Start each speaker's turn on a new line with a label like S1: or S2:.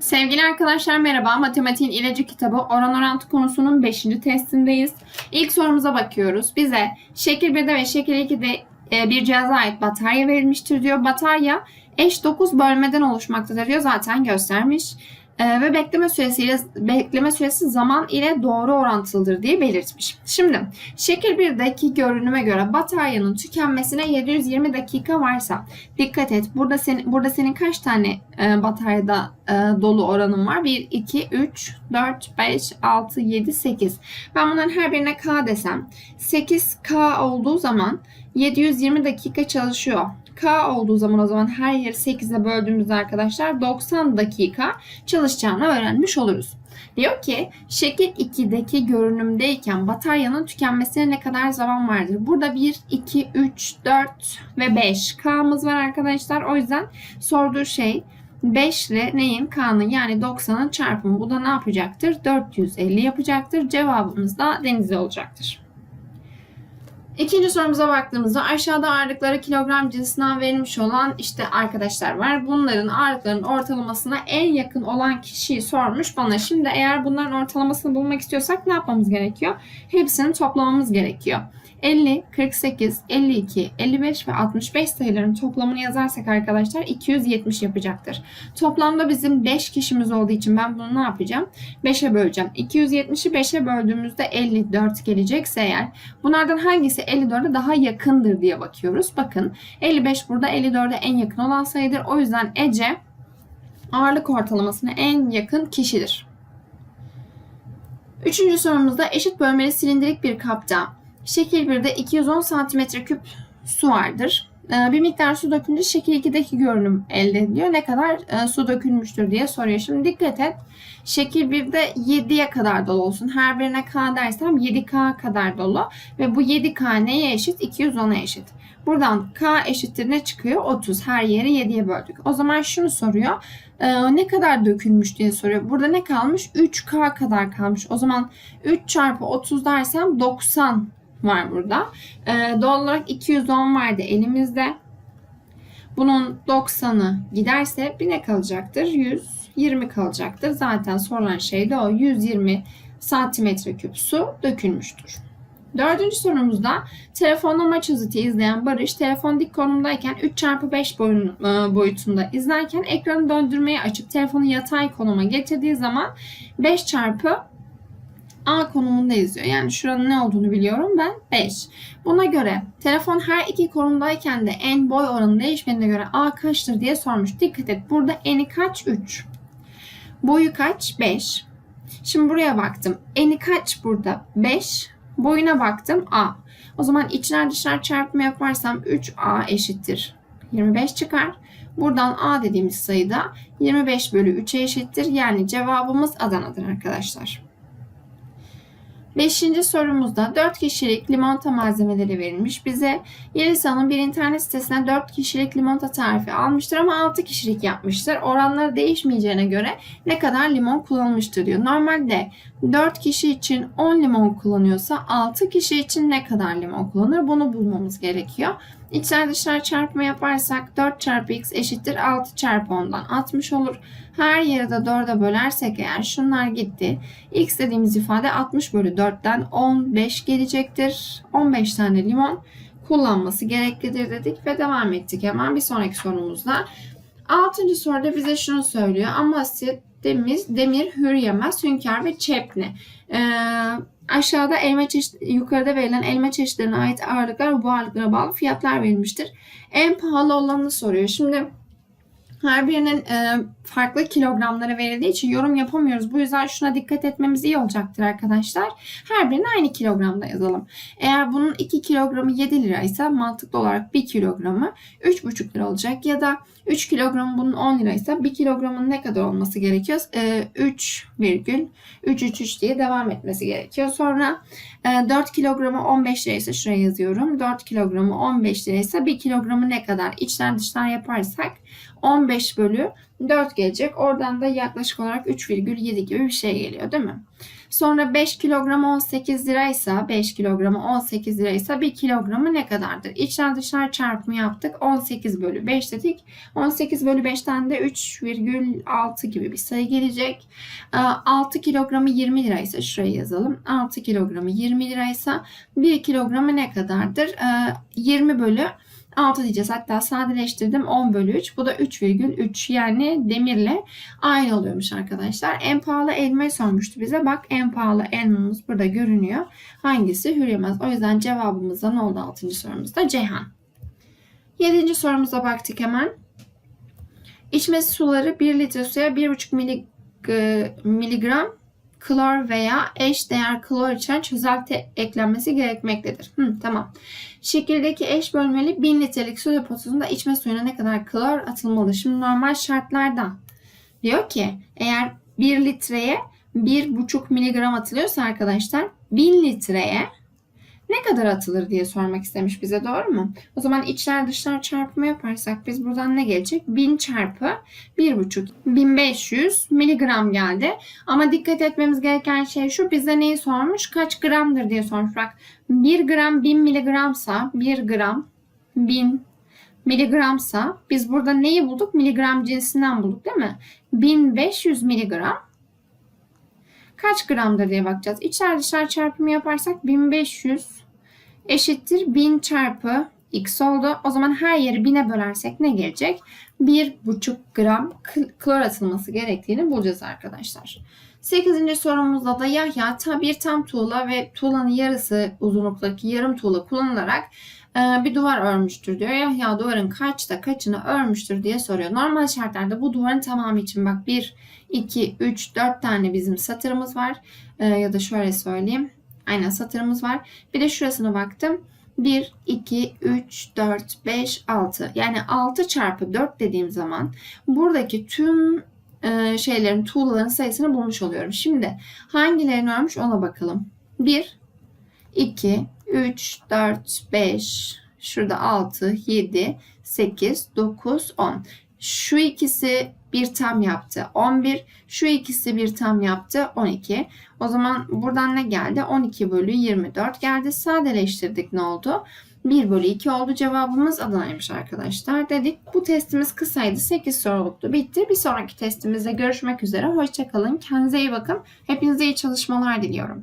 S1: Sevgili arkadaşlar merhaba. Matematiğin ilacı kitabı oran orantı konusunun 5. testindeyiz. İlk sorumuza bakıyoruz. Bize şekil 1'de ve şekil 2'de e, bir cihaza ait batarya verilmiştir diyor. Batarya eş 9 bölmeden oluşmaktadır diyor. Zaten göstermiş. E, ve bekleme süresiyle bekleme süresi zaman ile doğru orantılıdır diye belirtmiş. Şimdi şekil 1'deki görünüme göre bataryanın tükenmesine 720 dakika varsa dikkat et. Burada senin burada senin kaç tane e, bataryada e, dolu oranın var? 1 2 3 4 5 6 7 8. Ben bunların her birine K desem 8K olduğu zaman 720 dakika çalışıyor. K olduğu zaman o zaman her yeri 8'e böldüğümüzde arkadaşlar 90 dakika çalışacağını öğrenmiş oluruz. Diyor ki şekil 2'deki görünümdeyken bataryanın tükenmesine ne kadar zaman vardır? Burada 1, 2, 3, 4 ve 5 K'mız var arkadaşlar. O yüzden sorduğu şey 5 ile neyin K'nın yani 90'ın çarpımı. Bu da ne yapacaktır? 450 yapacaktır. Cevabımız da denizli olacaktır. İkinci sorumuza baktığımızda aşağıda ağırlıkları kilogram cinsinden verilmiş olan işte arkadaşlar var. Bunların ağırlıkların ortalamasına en yakın olan kişiyi sormuş bana. Şimdi eğer bunların ortalamasını bulmak istiyorsak ne yapmamız gerekiyor? Hepsini toplamamız gerekiyor. 50, 48, 52, 55 ve 65 sayıların toplamını yazarsak arkadaşlar 270 yapacaktır. Toplamda bizim 5 kişimiz olduğu için ben bunu ne yapacağım? 5'e böleceğim. 270'i 5'e böldüğümüzde 54 gelecekse eğer bunlardan hangisi 54'e daha yakındır diye bakıyoruz. Bakın 55 burada 54'e en yakın olan sayıdır. O yüzden Ece ağırlık ortalamasına en yakın kişidir. Üçüncü sorumuzda eşit bölmeli silindirik bir kapta şekil 1'de 210 cm küp su vardır. Ee, Bir miktar su dökünce şekil 2'deki görünüm elde ediliyor. Ne kadar e, su dökülmüştür diye soruyor. Şimdi dikkat et. Şekil 1'de 7'ye kadar dolu olsun. Her birine K dersem 7K kadar dolu. Ve bu 7K neye eşit? 210'a eşit. Buradan K eşittir ne çıkıyor? 30. Her yeri 7'ye böldük. O zaman şunu soruyor. Ee, ne kadar dökülmüş diye soruyor. Burada ne kalmış? 3K kadar kalmış. O zaman 3 çarpı 30 dersem 90 var burada. Ee, doğal olarak 210 vardı elimizde. Bunun 90'ı giderse bir ne kalacaktır? 120 kalacaktır. Zaten sorulan şey de o. 120 santimetre küp su dökülmüştür. Dördüncü sorumuzda telefonla maç özeti izleyen Barış telefon dik konumdayken 3x5 boyun, e, boyutunda izlerken ekranı döndürmeyi açıp telefonu yatay konuma getirdiği zaman 5 çarpı A konumunda izliyor. Yani şuranın ne olduğunu biliyorum ben 5. Buna göre telefon her iki konumdayken de en boy oranı değişmenine göre A kaçtır diye sormuş. Dikkat et burada eni kaç? 3. Boyu kaç? 5. Şimdi buraya baktım. Eni kaç burada? 5. Boyuna baktım A. O zaman içler dışlar çarpımı yaparsam 3A eşittir. 25 çıkar. Buradan A dediğimiz sayıda 25 bölü 3'e eşittir. Yani cevabımız Adana'dır arkadaşlar. Beşinci sorumuzda 4 kişilik limonata malzemeleri verilmiş. Bize Yelisa'nın bir internet sitesine 4 kişilik limonata tarifi almıştır ama 6 kişilik yapmıştır. Oranları değişmeyeceğine göre ne kadar limon kullanılmıştır diyor. Normalde 4 kişi için 10 limon kullanıyorsa 6 kişi için ne kadar limon kullanır bunu bulmamız gerekiyor. İçler dışlar çarpımı yaparsak 4 çarpı x eşittir 6 çarpı 10'dan 60 olur. Her yeri de 4'e bölersek eğer şunlar gitti. x dediğimiz ifade 60 bölü 4'ten 15 gelecektir. 15 tane limon kullanması gereklidir dedik ve devam ettik hemen bir sonraki sorumuzda. Altıncı soruda bize şunu söylüyor. Amasya, demir, demir, hür yemez, hünkâr ve çepni. Ee, aşağıda elma çeşit, yukarıda verilen elma çeşitlerine ait ağırlıklar bu ağırlıklara bağlı fiyatlar verilmiştir. En pahalı olanını soruyor. Şimdi her birinin e, farklı kilogramları verildiği için yorum yapamıyoruz. Bu yüzden şuna dikkat etmemiz iyi olacaktır arkadaşlar. Her birini aynı kilogramda yazalım. Eğer bunun 2 kilogramı 7 liraysa mantıklı olarak 1 kilogramı 3,5 lira olacak. Ya da 3 kilogramı bunun 10 liraysa 1 kilogramın ne kadar olması gerekiyor? E, 3,333 diye devam etmesi gerekiyor. Sonra e, 4 kilogramı 15 liraysa şuraya yazıyorum. 4 kilogramı 15 liraysa 1 kilogramı ne kadar? İçler dışlar yaparsak 15 bölü 4 gelecek. Oradan da yaklaşık olarak 3,7 gibi bir şey geliyor değil mi? Sonra 5 kilogramı 18 liraysa 5 kilogramı 18 liraysa 1 kilogramı ne kadardır? İçler dışlar çarpımı yaptık. 18 bölü 5 dedik. 18 bölü 5'ten de 3,6 gibi bir sayı gelecek. Ee, 6 kilogramı 20 liraysa şuraya yazalım. 6 kilogramı 20 liraysa 1 kilogramı ne kadardır? Ee, 20 bölü 6 diyeceğiz. Hatta sadeleştirdim 10 bölü 3. Bu da 3,3 yani demirle aynı oluyormuş arkadaşlar. En pahalı elmayı sormuştu bize. Bak en pahalı elmamız burada görünüyor. Hangisi? Hürriyemez. O yüzden cevabımız da ne oldu 6. sorumuzda? Ceyhan. 7. sorumuza baktık hemen. İçme suları 1 litre suya 1,5 milig, e, miligram klor veya eş değer klor içeren çözelti eklenmesi gerekmektedir. Hı, tamam. Şekildeki eş bölmeli 1000 litrelik su deposunda içme suyuna ne kadar klor atılmalı? Şimdi normal şartlarda diyor ki eğer 1 litreye 1,5 miligram atılıyorsa arkadaşlar 1000 litreye ne kadar atılır diye sormak istemiş bize doğru mu? O zaman içler dışlar çarpımı yaparsak biz buradan ne gelecek? 1000 çarpı 1,5 1500 miligram geldi. Ama dikkat etmemiz gereken şey şu bize neyi sormuş? Kaç gramdır diye sormuş. Bak 1 gram 1000 miligramsa 1 gram 1000 miligramsa biz burada neyi bulduk? Miligram cinsinden bulduk değil mi? 1500 miligram kaç gramdır diye bakacağız. İçler dışlar çarpımı yaparsak 1500 eşittir 1000 çarpı x oldu. O zaman her yeri 1000'e bölersek ne gelecek? 1,5 gram kl- klor atılması gerektiğini bulacağız arkadaşlar. 8. sorumuzda da Yahya ta bir tam tuğla ve tuğlanın yarısı uzunluktaki yarım tuğla kullanılarak e, bir duvar örmüştür diyor. Yahya duvarın kaçta kaçını örmüştür diye soruyor. Normal şartlarda bu duvarın tamamı için bak 1, 2, 3, 4 tane bizim satırımız var. E, ya da şöyle söyleyeyim. Aynen satırımız var. Bir de şurasına baktım. 1, 2, 3, 4, 5, 6. Yani 6 çarpı 4 dediğim zaman buradaki tüm e, şeylerin, tuğlaların sayısını bulmuş oluyorum. Şimdi hangilerini örmüş ona bakalım. 1, 2, 3, 4, 5, şurada 6, 7, 8, 9, 10. Şu ikisi bir tam yaptı 11. Şu ikisi bir tam yaptı 12. O zaman buradan ne geldi? 12 bölü 24 geldi. Sadeleştirdik ne oldu? 1 bölü 2 oldu. Cevabımız Adana'ymış arkadaşlar dedik. Bu testimiz kısaydı. 8 soruluktu. Bitti. Bir sonraki testimizde görüşmek üzere. Hoşçakalın. Kendinize iyi bakın. Hepinize iyi çalışmalar diliyorum.